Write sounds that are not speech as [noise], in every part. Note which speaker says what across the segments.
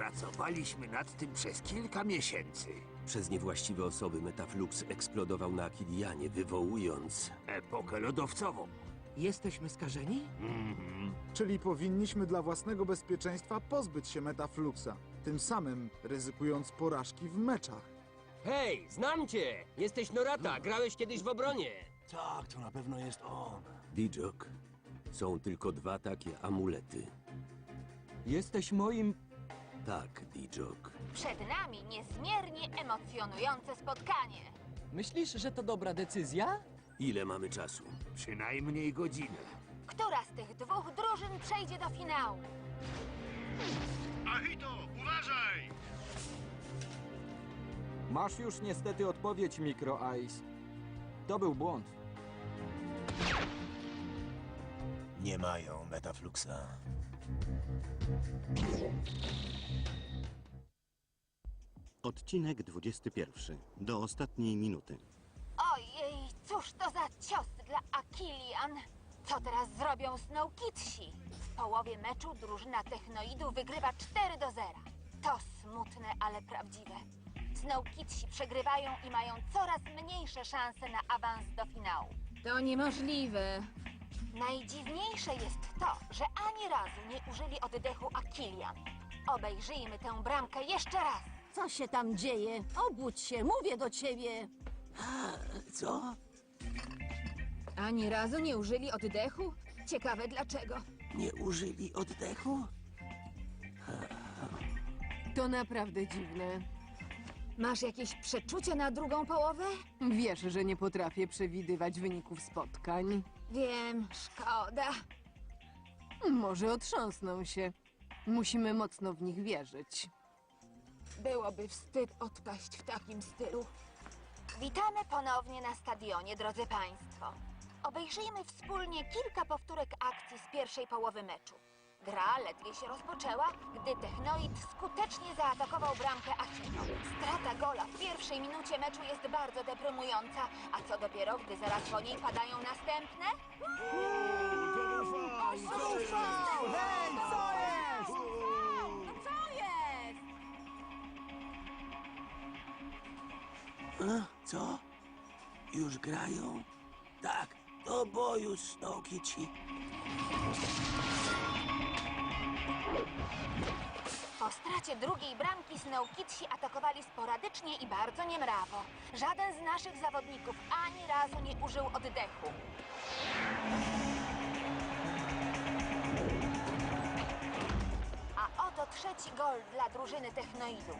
Speaker 1: Pracowaliśmy nad tym przez kilka miesięcy.
Speaker 2: Przez niewłaściwe osoby Metaflux eksplodował na Akilianie, wywołując...
Speaker 1: Epokę lodowcową.
Speaker 3: Jesteśmy skażeni?
Speaker 4: Czyli powinniśmy dla własnego bezpieczeństwa pozbyć się Metafluxa, tym samym ryzykując porażki w meczach.
Speaker 5: Hej, znam cię! Jesteś Norata, grałeś kiedyś w obronie.
Speaker 1: Tak, to na pewno jest on.
Speaker 2: Dijok. Są tylko dwa takie amulety.
Speaker 3: Jesteś moim...
Speaker 2: Tak, Dijok.
Speaker 6: Przed nami niezmiernie emocjonujące spotkanie.
Speaker 3: Myślisz, że to dobra decyzja?
Speaker 2: Ile mamy czasu?
Speaker 1: Przynajmniej godzinę.
Speaker 6: Która z tych dwóch drużyn przejdzie do finału?
Speaker 7: Ahito, uważaj!
Speaker 3: Masz już niestety odpowiedź, Micro Ice. To był błąd.
Speaker 1: Nie mają Metafluxa.
Speaker 8: Odcinek 21 do ostatniej minuty.
Speaker 6: Ojej, cóż to za cios dla Akilian? Co teraz zrobią Snow Kidsi? W połowie meczu drużyna Technoidu wygrywa 4 do 0. To smutne, ale prawdziwe. Snow Kidsi przegrywają i mają coraz mniejsze szanse na awans do finału.
Speaker 9: To niemożliwe.
Speaker 6: Najdziwniejsze jest to, że ani razu nie użyli oddechu Akilian. Obejrzyjmy tę bramkę jeszcze raz.
Speaker 9: Co się tam dzieje? Obudź się, mówię do ciebie.
Speaker 2: Co?
Speaker 9: Ani razu nie użyli oddechu? Ciekawe dlaczego.
Speaker 2: Nie użyli oddechu?
Speaker 10: To naprawdę dziwne.
Speaker 9: Masz jakieś przeczucie na drugą połowę?
Speaker 10: Wiesz, że nie potrafię przewidywać wyników spotkań.
Speaker 9: Wiem, szkoda.
Speaker 10: Może otrząsną się. Musimy mocno w nich wierzyć.
Speaker 9: Byłoby wstyd odpaść w takim stylu.
Speaker 6: Witamy ponownie na stadionie, drodzy Państwo. Obejrzyjmy wspólnie kilka powtórek akcji z pierwszej połowy meczu. Gra ledwie się rozpoczęła, gdy Technoid skutecznie zaatakował bramkę Achino. Strata gola w pierwszej minucie meczu jest bardzo deprymująca, a co dopiero, gdy zaraz po niej padają następne?
Speaker 3: Hej, co jest?
Speaker 9: No co jest?
Speaker 2: Co? Już grają? Tak, do boju, Snowkici.
Speaker 6: Po stracie drugiej bramki Snow atakowali sporadycznie i bardzo niemrawo. Żaden z naszych zawodników ani razu nie użył oddechu. A oto trzeci gol dla drużyny Technoidu.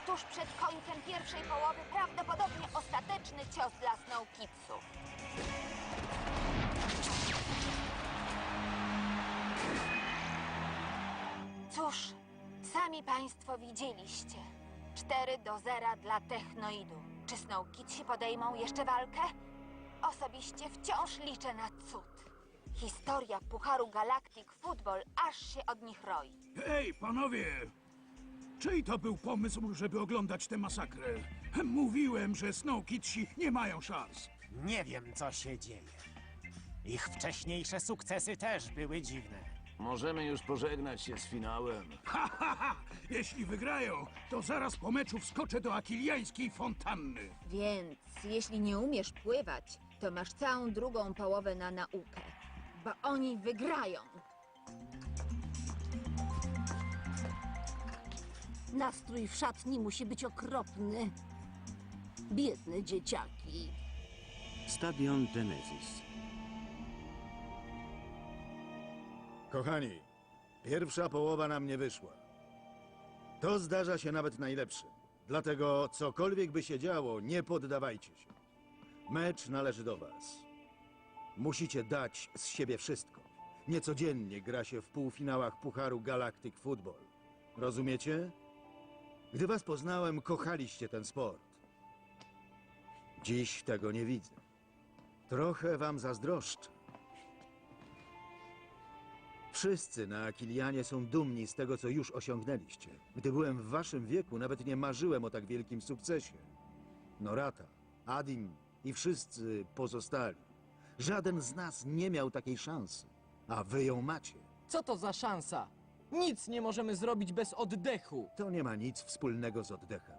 Speaker 6: Tuż przed końcem pierwszej połowy prawdopodobnie ostateczny cios dla Snow. Cóż, sami Państwo widzieliście. 4 do 0 dla Technoidu. Czy Snow Kidsi podejmą jeszcze walkę? Osobiście wciąż liczę na cud. Historia Pucharu Galactic Football aż się od nich roi.
Speaker 11: Hej, panowie! Czyj to był pomysł, żeby oglądać tę masakrę? Mówiłem, że Snow Kidsi nie mają szans.
Speaker 12: Nie wiem, co się dzieje. Ich wcześniejsze sukcesy też były dziwne.
Speaker 1: Możemy już pożegnać się z finałem.
Speaker 11: Ha, ha, ha! Jeśli wygrają, to zaraz po meczu wskoczę do akiliańskiej fontanny.
Speaker 9: Więc jeśli nie umiesz pływać, to masz całą drugą połowę na naukę. Bo oni wygrają.
Speaker 12: Nastrój w szatni musi być okropny. Biedne dzieciaki.
Speaker 8: Stadion Genesis.
Speaker 7: Kochani, pierwsza połowa nam nie wyszła. To zdarza się nawet najlepszym. Dlatego cokolwiek by się działo, nie poddawajcie się. Mecz należy do was. Musicie dać z siebie wszystko. Niecodziennie gra się w półfinałach Pucharu Galactic Football. Rozumiecie? Gdy was poznałem, kochaliście ten sport. Dziś tego nie widzę. Trochę wam zazdroszczę. Wszyscy na Akilianie są dumni z tego, co już osiągnęliście. Gdy byłem w waszym wieku, nawet nie marzyłem o tak wielkim sukcesie. Norata, Adim i wszyscy pozostali. Żaden z nas nie miał takiej szansy, a wy ją macie.
Speaker 3: Co to za szansa? Nic nie możemy zrobić bez oddechu.
Speaker 7: To nie ma nic wspólnego z oddechem,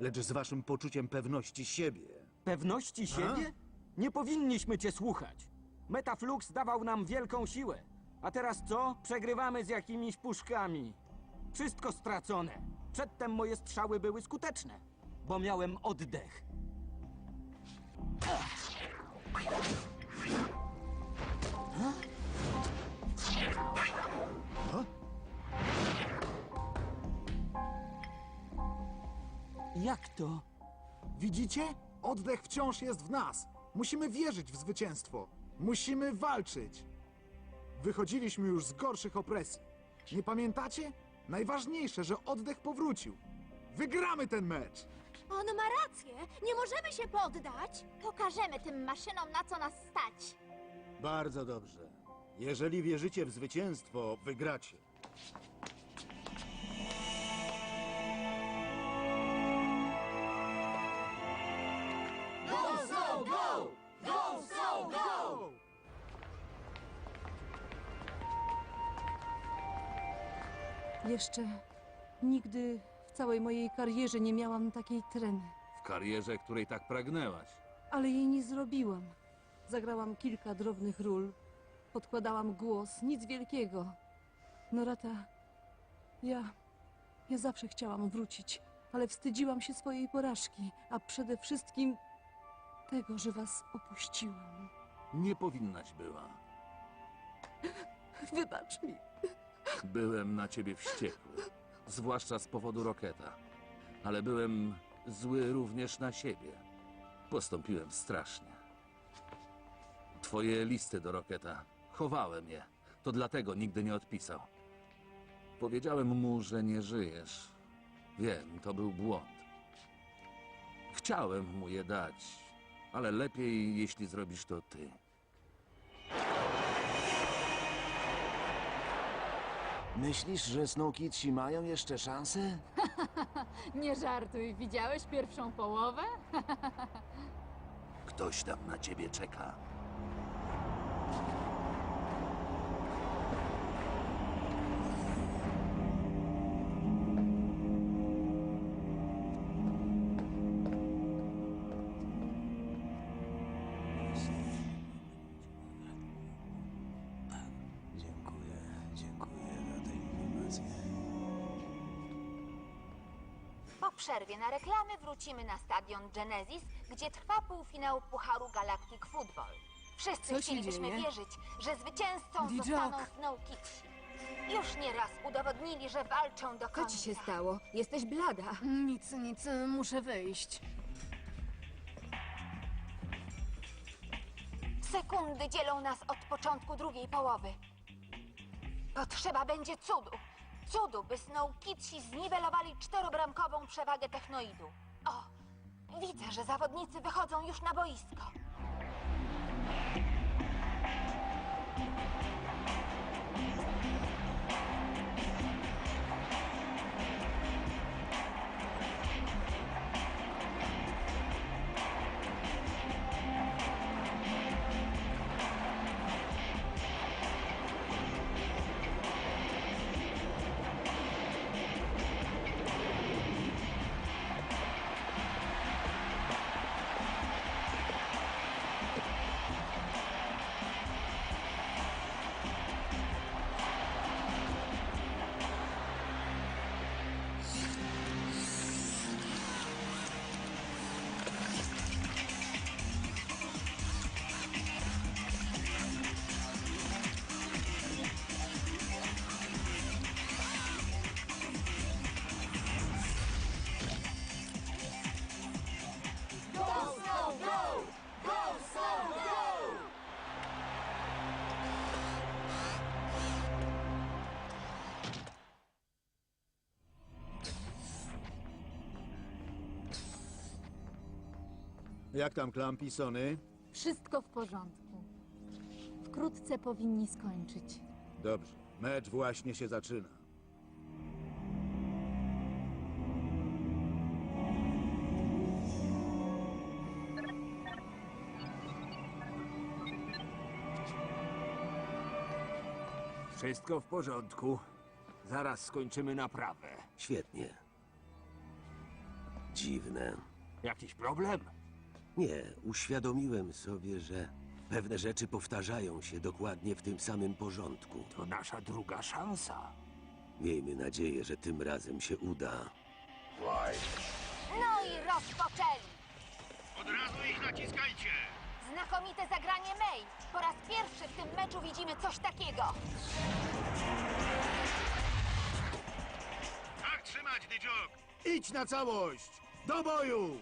Speaker 7: lecz z waszym poczuciem pewności siebie.
Speaker 3: Pewności siebie? Nie powinniśmy cię słuchać. Metaflux dawał nam wielką siłę. A teraz co? Przegrywamy z jakimiś puszkami. Wszystko stracone. Przedtem moje strzały były skuteczne, bo miałem oddech. Jak to?
Speaker 4: Widzicie? Oddech wciąż jest w nas. Musimy wierzyć w zwycięstwo. Musimy walczyć. Wychodziliśmy już z gorszych opresji. Nie pamiętacie? Najważniejsze, że oddech powrócił. Wygramy ten mecz!
Speaker 6: On ma rację. Nie możemy się poddać. Pokażemy tym maszynom, na co nas stać.
Speaker 7: Bardzo dobrze. Jeżeli wierzycie w zwycięstwo, wygracie.
Speaker 10: Jeszcze nigdy w całej mojej karierze nie miałam takiej tremy.
Speaker 13: W karierze, której tak pragnęłaś.
Speaker 10: Ale jej nie zrobiłam. Zagrałam kilka drobnych ról. Podkładałam głos, nic wielkiego. Norata, ja. Ja zawsze chciałam wrócić, ale wstydziłam się swojej porażki, a przede wszystkim tego, że was opuściłam.
Speaker 13: Nie powinnaś była.
Speaker 10: Wybacz mi.
Speaker 13: Byłem na ciebie wściekły. Zwłaszcza z powodu Roketa. Ale byłem zły również na siebie. Postąpiłem strasznie. Twoje listy do Roketa. Chowałem je. To dlatego nigdy nie odpisał. Powiedziałem mu, że nie żyjesz. Wiem, to był błąd. Chciałem mu je dać, ale lepiej, jeśli zrobisz to ty.
Speaker 1: Myślisz, że Snowkidsi mają jeszcze szansę? [laughs]
Speaker 9: Nie żartuj, widziałeś pierwszą połowę? [laughs]
Speaker 13: Ktoś tam na ciebie czeka.
Speaker 6: Po przerwie na reklamy wrócimy na stadion Genesis, gdzie trwa półfinał Pucharu Galactic Football. Wszyscy
Speaker 10: Co się
Speaker 6: chcielibyśmy
Speaker 10: dzieje?
Speaker 6: wierzyć, że zwycięzcą
Speaker 10: Dijak.
Speaker 6: zostaną Snow Kidsi. Już nieraz udowodnili, że walczą do
Speaker 9: Co
Speaker 6: końca.
Speaker 9: ci się stało? Jesteś blada.
Speaker 10: Nic, nic, muszę wyjść.
Speaker 6: Sekundy dzielą nas od początku drugiej połowy. Potrzeba będzie cudu. Cudu, by Snow Kidsi zniwelowali czterobramkową przewagę technoidu. O, widzę, że zawodnicy wychodzą już na boisko.
Speaker 7: Jak tam klampi, Sony?
Speaker 14: Wszystko w porządku. Wkrótce powinni skończyć.
Speaker 7: Dobrze. Mecz właśnie się zaczyna.
Speaker 5: Wszystko w porządku. Zaraz skończymy naprawę.
Speaker 2: Świetnie. Dziwne.
Speaker 5: Jakiś problem?
Speaker 2: Nie, uświadomiłem sobie, że pewne rzeczy powtarzają się dokładnie w tym samym porządku.
Speaker 5: To nasza druga szansa.
Speaker 2: Miejmy nadzieję, że tym razem się uda.
Speaker 6: No i rozpoczęli!
Speaker 7: Od razu ich naciskajcie!
Speaker 6: Znakomite zagranie May! Po raz pierwszy w tym meczu widzimy coś takiego.
Speaker 7: Tak trzymać, Didżok! Idź na całość! Do boju!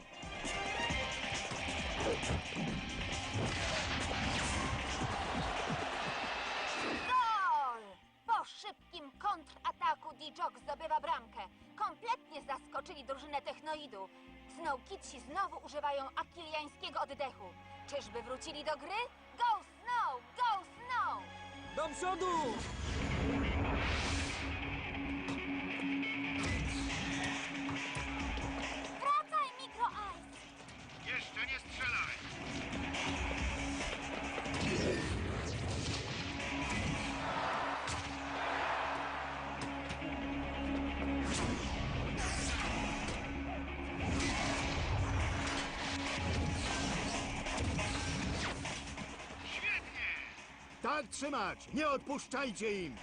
Speaker 6: Gol! Po szybkim kontrataku Dijok zdobywa bramkę. Kompletnie zaskoczyli drużynę Technoidu. Snow Kidsi znowu używają akiliańskiego oddechu. Czyżby wrócili do gry? Go Snow! Go Snow!
Speaker 3: Do przodu!
Speaker 7: Tak trzymać! Nie odpuszczajcie im!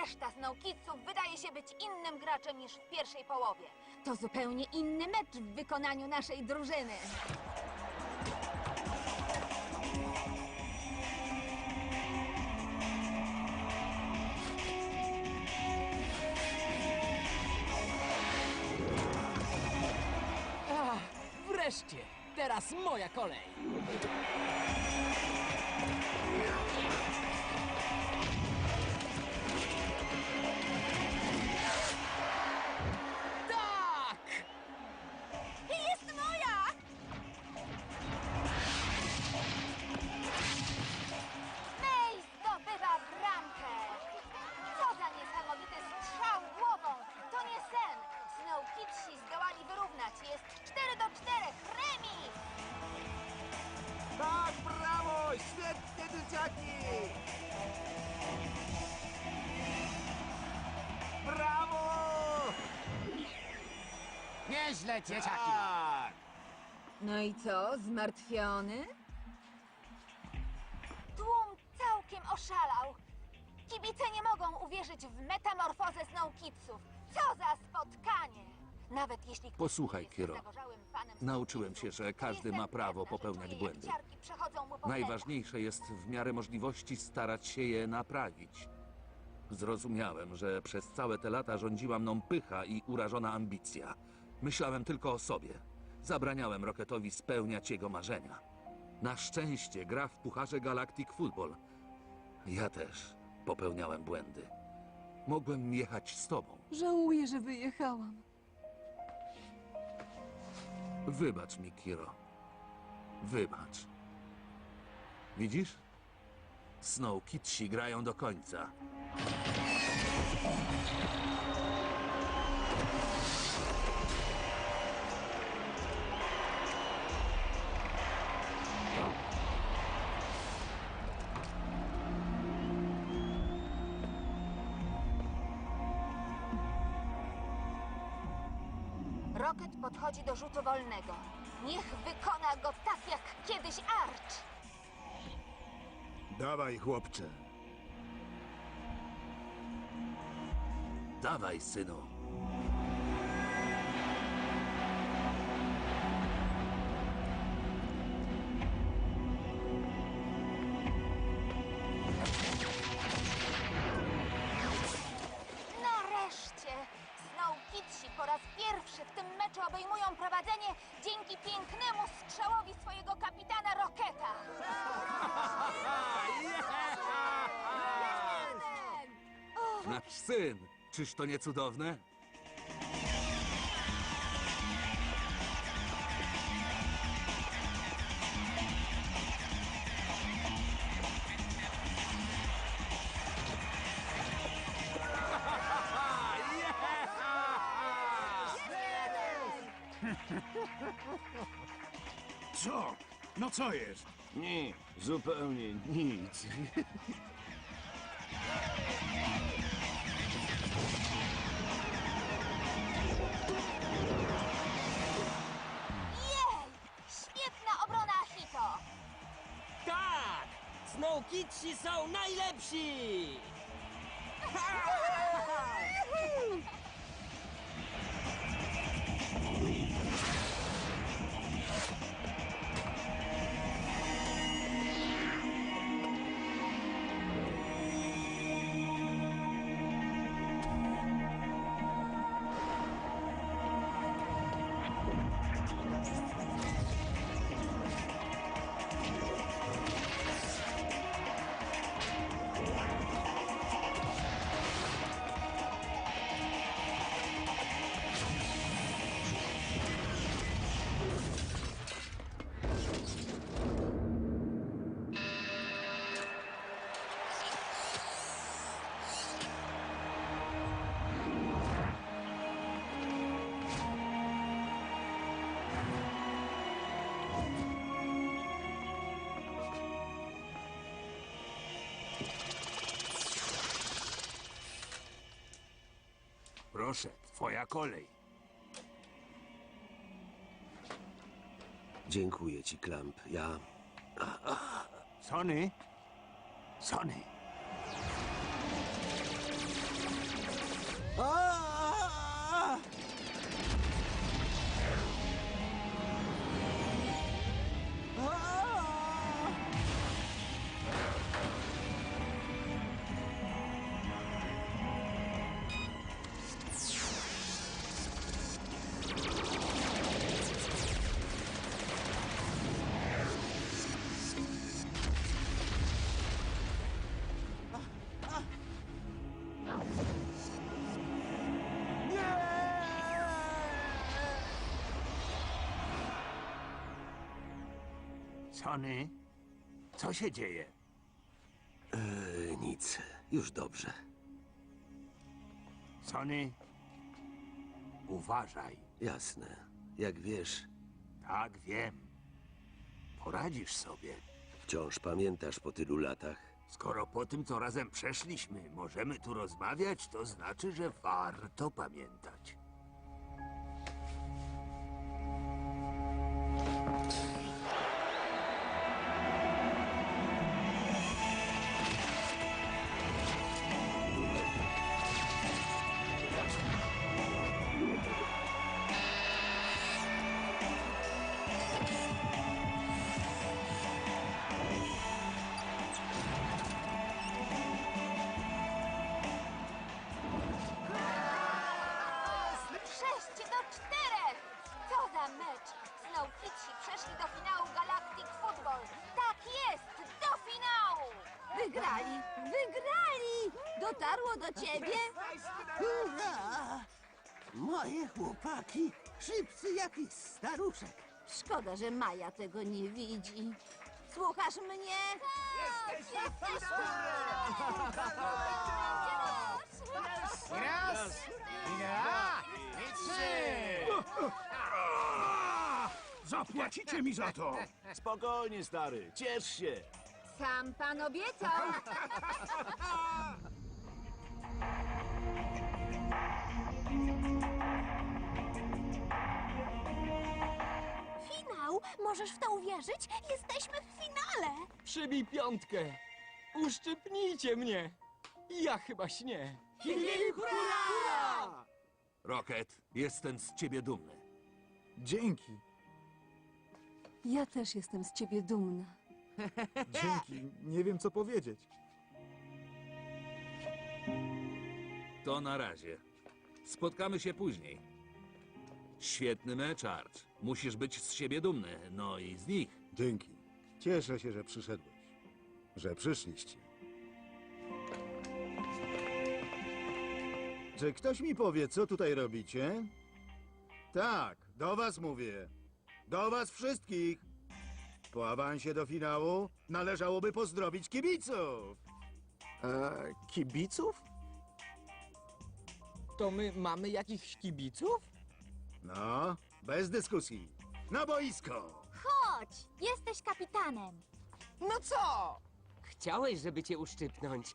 Speaker 6: Reszta Snow Kidsów wydaje się być innym graczem niż w pierwszej połowie.
Speaker 9: To zupełnie inny mecz w wykonaniu naszej drużyny.
Speaker 3: Ach, wreszcie! Teraz moja kolej!
Speaker 5: Nieźle, dzieciaki.
Speaker 1: Tak!
Speaker 9: No i co, zmartwiony?
Speaker 6: Tłum całkiem oszalał. Kibice nie mogą uwierzyć w metamorfozę Snow Kidsów. Co za spotkanie! Nawet jeśli ktoś
Speaker 13: Posłuchaj,
Speaker 6: jest
Speaker 13: Kiro.
Speaker 6: zagorzałym fanem Snow
Speaker 13: Nauczyłem się, że każdy
Speaker 6: jestem
Speaker 13: ma prawo
Speaker 6: pewna, że
Speaker 13: popełniać
Speaker 6: czuje,
Speaker 13: błędy.
Speaker 6: jak ciarki przechodzą mu po plecach.
Speaker 13: Najważniejsze jest w miarę możliwości starać się je naprawić. Zrozumiałem, że przez całe te lata rządziła mną pycha i urażona ambicja. Myślałem tylko o sobie. Zabraniałem Rocketowi spełniać jego marzenia. Na szczęście gra w Pucharze Galactic Football. Ja też popełniałem błędy. Mogłem jechać z tobą.
Speaker 10: Żałuję, że wyjechałam.
Speaker 13: Wybacz mi, Kiro. Wybacz. Widzisz? Snow Kidsi grają do końca.
Speaker 15: Do rzutu wolnego. Niech wykona go tak jak kiedyś Arch.
Speaker 7: Dawaj, chłopcze.
Speaker 6: Dawaj, synu. Syn. Czyż to nie cudowne?
Speaker 11: Co? No co jest?
Speaker 1: Nie, zupełnie nic.
Speaker 5: Snow Kitsi są najlepsi! [laughs] [laughs]
Speaker 6: Proszę, twoja kolej.
Speaker 2: Dziękuję ci, Klamp. Ja...
Speaker 16: Sony? Sony. Sony? Co się dzieje?
Speaker 2: E, nic. Już dobrze.
Speaker 16: Sony? Uważaj.
Speaker 2: Jasne. Jak wiesz,
Speaker 16: Tak, wiem. Poradzisz sobie.
Speaker 2: wciąż pamiętasz po tylu latach.
Speaker 16: Skoro po tym, co razem przeszliśmy, możemy tu rozmawiać, to znaczy, że warto pamiętać.
Speaker 12: Dotarło do ciebie?
Speaker 17: Hurra! Moje chłopaki, szybcy jakiś staruszek.
Speaker 12: Szkoda, że Maja tego nie widzi. Słuchasz mnie?
Speaker 15: Jesteś
Speaker 17: Raz, dwa i trzy!
Speaker 11: Zapłacicie mi za to!
Speaker 1: Spokojnie, stary, ciesz się.
Speaker 18: Sam pan obiecał. [laughs]
Speaker 15: Możesz w to uwierzyć? Jesteśmy w finale!
Speaker 3: Przybij piątkę! Uszczypnijcie mnie! Ja chyba śnię.
Speaker 13: Rocket, jestem z ciebie dumny.
Speaker 4: Dzięki.
Speaker 10: Ja też jestem z ciebie dumna. [laughs]
Speaker 4: Dzięki. Nie wiem, co powiedzieć.
Speaker 13: To na razie. Spotkamy się później. Świetny mecz, Arch. Musisz być z siebie dumny, no i z nich.
Speaker 7: Dzięki. Cieszę się, że przyszedłeś. Że przyszliście. Czy ktoś mi powie, co tutaj robicie? Tak, do was mówię. Do was wszystkich. Po awansie do finału należałoby pozdrowić kibiców.
Speaker 4: E, kibiców?
Speaker 3: To my mamy jakichś kibiców?
Speaker 7: No, bez dyskusji. Na boisko!
Speaker 15: Chodź! Jesteś kapitanem!
Speaker 5: No co? Chciałeś, żeby cię uszczypnąć. [laughs]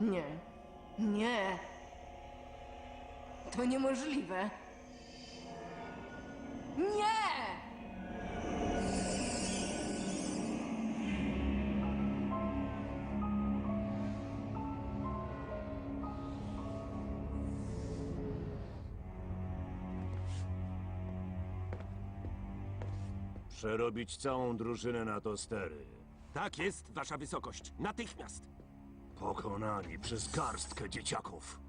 Speaker 19: Nie. Nie. To niemożliwe. Nie!
Speaker 1: Przerobić całą drużynę na tostery.
Speaker 20: Tak jest, wasza wysokość. Natychmiast.
Speaker 1: Pokonani przez garstkę dzieciaków.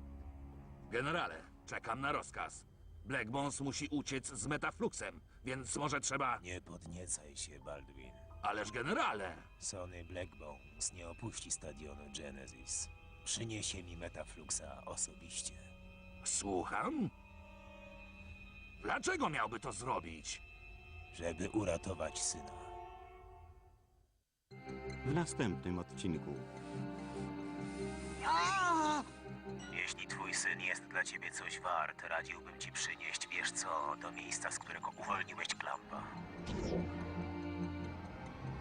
Speaker 13: Generale, czekam na rozkaz. Black Bones musi uciec z Metafluxem, więc może trzeba...
Speaker 2: Nie podniecaj się, Baldwin.
Speaker 13: Ależ generale!
Speaker 2: Sony Blackbones nie opuści stadionu Genesis. Przyniesie mi Metafluxa osobiście.
Speaker 13: Słucham? Dlaczego miałby to zrobić?
Speaker 2: Żeby uratować syna.
Speaker 8: W następnym odcinku.
Speaker 2: Jeśli twój syn jest dla ciebie coś wart, radziłbym ci przynieść, wiesz co, do miejsca, z którego uwolniłeś Klampa.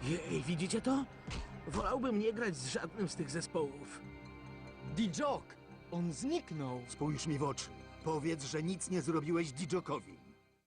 Speaker 16: Jej, widzicie to? Wolałbym nie grać z żadnym z tych zespołów.
Speaker 3: Dijok! On zniknął.
Speaker 7: Spójrz mi w oczy. Powiedz, że nic nie zrobiłeś Dijokowi.